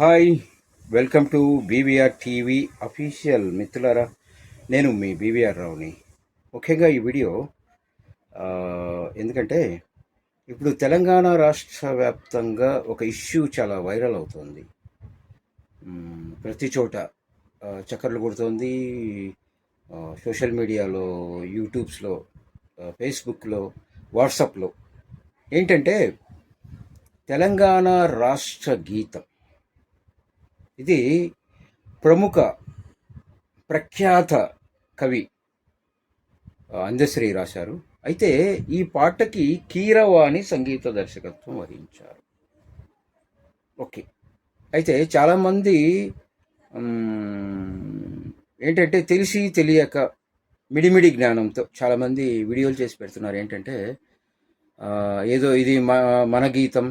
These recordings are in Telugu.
Hi welcome to BVR TV official మిత్రులారా. నేను మీ బీవీఆర్ రావుని. ముఖ్యంగా ఈ వీడియో ఎందుకంటే ఇప్పుడు తెలంగాణ రాష్ట్ర వ్యాప్తంగా ఒక ఇష్యూ చాలా వైరల్ అవుతుంది. ప్రతి చోట చక్కర్లు కొడుతుంది. సోషల్ మీడియాలో యూట్యూబ్స్లో ఫేస్బుక్లో వాట్సాప్లో. ఏంటంటే తెలంగాణ రాష్ట్ర గీతం ఇది ప్రముఖ ప్రఖ్యాత కవి అందశ్రీ రాశారు. అయితే ఈ పాటకి కీరవాణి సంగీత దర్శకత్వం వహించారు. ఓకే. అయితే చాలామంది ఏంటంటే తెలిసి తెలియక మిడిమిడి జ్ఞానంతో చాలామంది వీడియోలు చేసి పెడుతున్నారు. ఏంటంటే ఏదో ఇది మన గీతం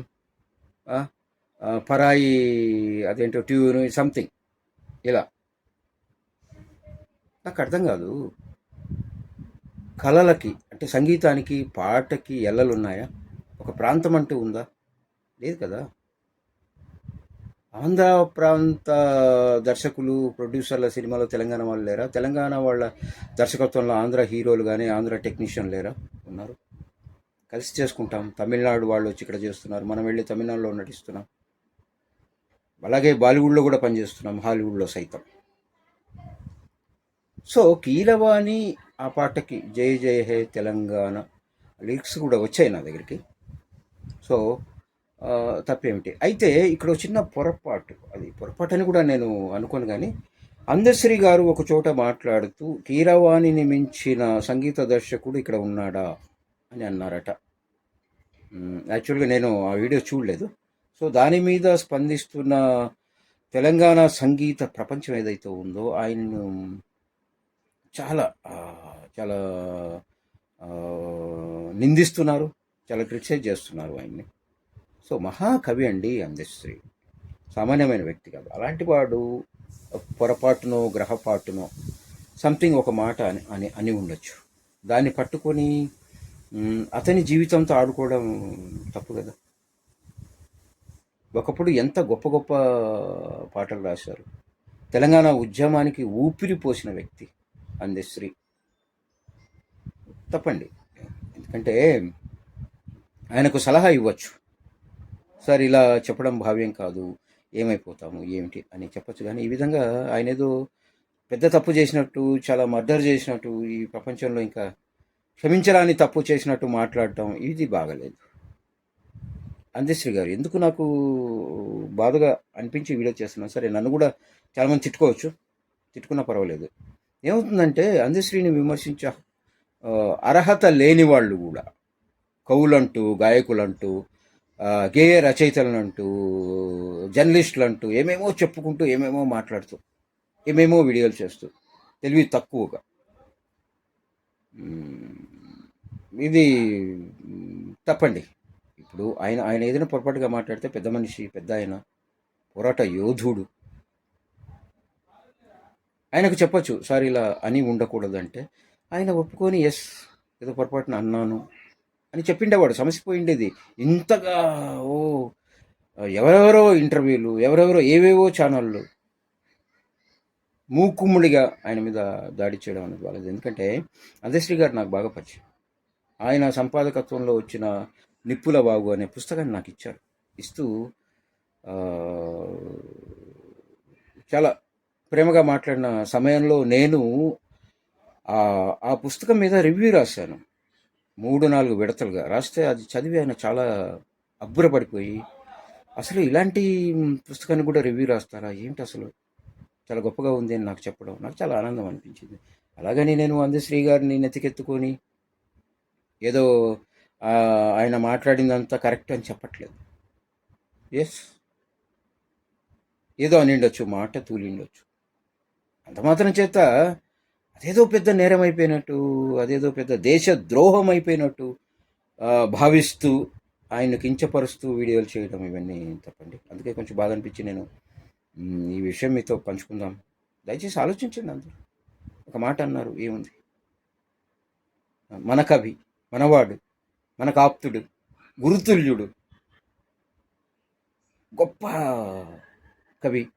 పరాయి అదేంటో ట్యూన్ సంథింగ్ ఇలా. నాకు అర్థం కాదు. కళలకి అంటే సంగీతానికి పాటకి ఎల్లలు ఉన్నాయా ఒక ప్రాంతం అంటూ ఉందా? లేదు కదా. ఆంధ్ర ప్రాంత దర్శకులు ప్రొడ్యూసర్ల సినిమాలో తెలంగాణ వాళ్ళు లేరా? తెలంగాణ వాళ్ళ దర్శకత్వంలో ఆంధ్ర హీరోలు కానీ ఆంధ్ర టెక్నీషియన్ లేరా? ఉన్నారు. కలిసి చేసుకుంటాం. తమిళనాడు వాళ్ళు వచ్చి ఇక్కడ చేస్తున్నారు. మనం వెళ్ళి తమిళనాడులో నటిస్తున్నాం. అలాగే బాలీవుడ్లో కూడా పనిచేస్తున్నాం హాలీవుడ్లో సైతం. సో కీలవాణి ఆ పాటకి జయ జయ హే తెలంగాణ లిరిక్స్ కూడా వచ్చాయి నా దగ్గరికి. సో తప్పేమిటి? అయితే ఇక్కడ ఒక చిన్న పొరపాటు. అది పొరపాటు అని కూడా నేను అనుకోను కానీ అందశ్రీ గారు ఒక చోట మాట్లాడుతూ కీరవాణిని మించిన సంగీత దర్శకుడు ఇక్కడ ఉన్నాడా అని అన్నారట. యాక్చువల్గా నేను ఆ వీడియో చూడలేదు. సో దాని మీద స్పందిస్తున్న తెలంగాణ సంగీత ప్రపంచం ఏదైతే ఉందో ఆయన్ను చాలా చాలా నిందిస్తున్నారు చాలా క్రిటిసైజ్ చేస్తున్నారు ఆయన్ని. సో మహాకవి అండి అందశ్రీ సామాన్యమైన వ్యక్తి కాదు. అలాంటి వాడు పొరపాటునో గ్రహపాటునో సంథింగ్ ఒక మాట అని అని అని ఉండొచ్చు. దాన్ని పట్టుకొని అతని జీవితంతో ఆడుకోవడం తప్పు కదా. ఒకప్పుడు ఎంత గొప్ప గొప్ప పాటలు రాశారు. తెలంగాణ ఉద్యమానికి ఊపిరి పోసిన వ్యక్తి అందశ్రీ తప్పండి. ఎందుకంటే ఆయనకు సలహా ఇవ్వచ్చు. సార్ ఇలా చెప్పడం భావ్యం కాదు. ఏమైపోతాము? ఏమిటి? అని చెప్పచ్చు. కానీ ఈ విధంగా ఆయన ఏదో పెద్ద తప్పు చేసినట్టు చాలా మర్డర్ చేసినట్టు ఈ ప్రపంచంలో ఇంకా క్షమించరాని తప్పు చేసినట్టు మాట్లాడటం ఇది బాగలేదు. అందశ్రీ గారు ఎందుకు నాకు బాధగా అనిపించి వీడియో చేస్తున్నాను సరే నన్ను కూడా చాలామంది తిట్టుకోవచ్చు. తిట్టుకున్నా పర్వాలేదు. ఏమవుతుందంటే అందశ్రీని విమర్శించే అర్హత లేని వాళ్ళు కూడా కవులంటూ గాయకులంటూ గేయ రచయితలనంటూ జర్నలిస్టులు అంటూ ఏమేమో చెప్పుకుంటూ ఏమేమో మాట్లాడుతూ ఏమేమో వీడియోలు చేస్తూ తెలివి తక్కువగా. ఇది తప్పండి. ఇప్పుడు ఆయన ఆయన ఏదైనా పొరపాటుగా మాట్లాడితే పెద్ద మనిషి పెద్ద ఆయన పోరాట యోధుడు. ఆయనకు చెప్పొచ్చు సార్ ఇలా అని ఉండకూడదంటే. ఆయన ఒప్పుకొని ఎస్ ఏదో పొరపాటున అన్నాను అని చెప్పిండేవాడు. సమస్య పోయిండేది ఇంతగా ఓ ఎవరెవరో ఇంటర్వ్యూలు ఎవరెవరో ఏవేవో ఛానళ్ళు మూకుమ్ముడిగా ఆయన మీద దాడి చేయడం అనేది వాళ్ళది. ఎందుకంటే అందశ్రీ గారు నాకు బాగా పరిచయం. ఆయన సంపాదకత్వంలో వచ్చిన నిప్పుల వాగు అనే పుస్తకాన్ని నాకు ఇచ్చారు. ఇస్తూ చాలా ప్రేమగా మాట్లాడిన సమయంలో నేను ఆ పుస్తకం మీద రివ్యూ రాశాను. మూడు నాలుగు విడతలుగా. రాస్తే అది చదివి ఆయన చాలా అబ్బురపడిపోయి అసలు ఇలాంటి పుస్తకాన్ని కూడా రివ్యూ రాస్తారా? ఏంటి అసలు? చాలా గొప్పగా ఉంది అని నాకు చెప్పడం. నాకు చాలా ఆనందం అనిపించింది. అలాగని నేను అందశ్రీ గారిని నెత్తికెత్తుకొని ఏదో ఆయన మాట్లాడిందంతా కరెక్ట్ అని చెప్పట్లేదు. ఎస్ ఏదో అనిండొచ్చు మాట తూలిండొచ్చు. అంత మాత్రం చేత అదేదో పెద్ద నేరం అయిపోయినట్టు అదేదో పెద్ద దేశ ద్రోహం అయిపోయినట్టు భావిస్తూ ఆయన కించపరుస్తూ వీడియోలు చేయడం ఇవన్నీ తప్పండి. అందుకే కొంచెం బాధ అనిపించి నేను ఈ విషయం మీతో పంచుకుందాం. దయచేసి ఆలోచించండి అందరూ. ఒక మాట అన్నారు ఏముంది? మన కవి మనవాడు మనకు ఆప్తుడు గురుతుల్యుడు. గొప్ప కవి.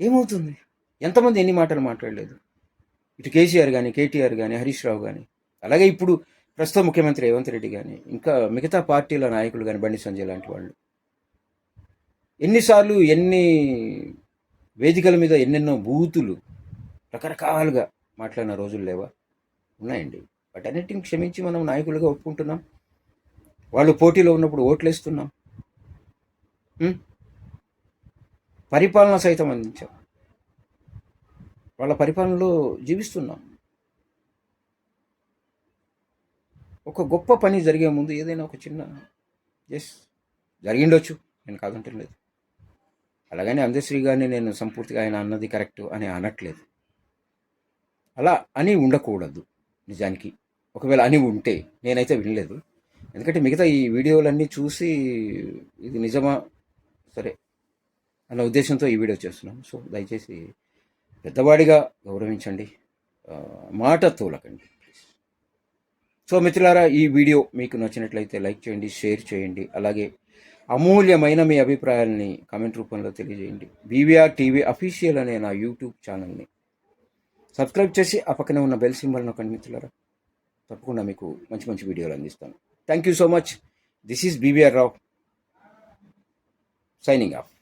ఏమవుతుంది? ఎంతమంది ఎన్ని మాటలు మాట్లాడలేదు? ఇటు కేసీఆర్ కానీ కేటీఆర్ కానీ హరీష్ రావు కానీ అలాగే ఇప్పుడు ప్రస్తుత ముఖ్యమంత్రి రేవంత్ రెడ్డి కానీ ఇంకా మిగతా పార్టీల నాయకులు కానీ బండి సంజయ్ లాంటి వాళ్ళు. ఎన్నిసార్లు ఎన్ని వేదికల మీద ఎన్నెన్నో బూతులు రకరకాలుగా మాట్లాడిన రోజులు లేవా? ఉన్నాయండి. వాటన్నిటిని క్షమించి మనం నాయకులుగా ఒప్పుకుంటున్నాం. వాళ్ళు పోటీలో ఉన్నప్పుడు ఓట్లు వేస్తున్నాం పరిపాలన సైతం అందించాం. వాళ్ళ పరిపాలనలో జీవిస్తున్నాం. ఒక గొప్ప పని జరిగే ముందు ఏదైనా ఒక చిన్న ఎస్ జరిగిండొచ్చు. నేను కాదంటలేదు. అలాగని అందశ్రీ గారిని నేను సంపూర్తిగా ఆయన అన్నది కరెక్ట్ అని అనట్లేదు. అలా అని ఉండకూడదు. నిజానికి ఒకవేళ అని ఉంటే నేనైతే వినలేదు. ఎందుకంటే మిగతా ఈ వీడియోలన్నీ చూసి ఇది నిజమా? సరే. అన్న ఉద్దేశంతో ఈ వీడియో చేస్తున్నాం. సో దయచేసి పెద్దవాడిగా గౌరవించండి. మాట తోలకండి సో మిత్రులారా ఈ వీడియో మీకు నచ్చినట్లయితే లైక్ చేయండి షేర్ చేయండి. అలాగే అమూల్యమైన మీ అభిప్రాయాల్ని కామెంట్ రూపంలో తెలియజేయండి. బీవీఆర్ టీవీ అఫీషియల్ అనే నా యూట్యూబ్ ఛానల్ని సబ్స్క్రైబ్ చేసి ఆ పక్కనే ఉన్న బెల్ సింబల్ నొక్కండి మిత్రులారా. తప్పకుండా మీకు మంచి మంచి వీడియోలు అందిస్తాను. Thank you so much. This is BVR Rao signing off.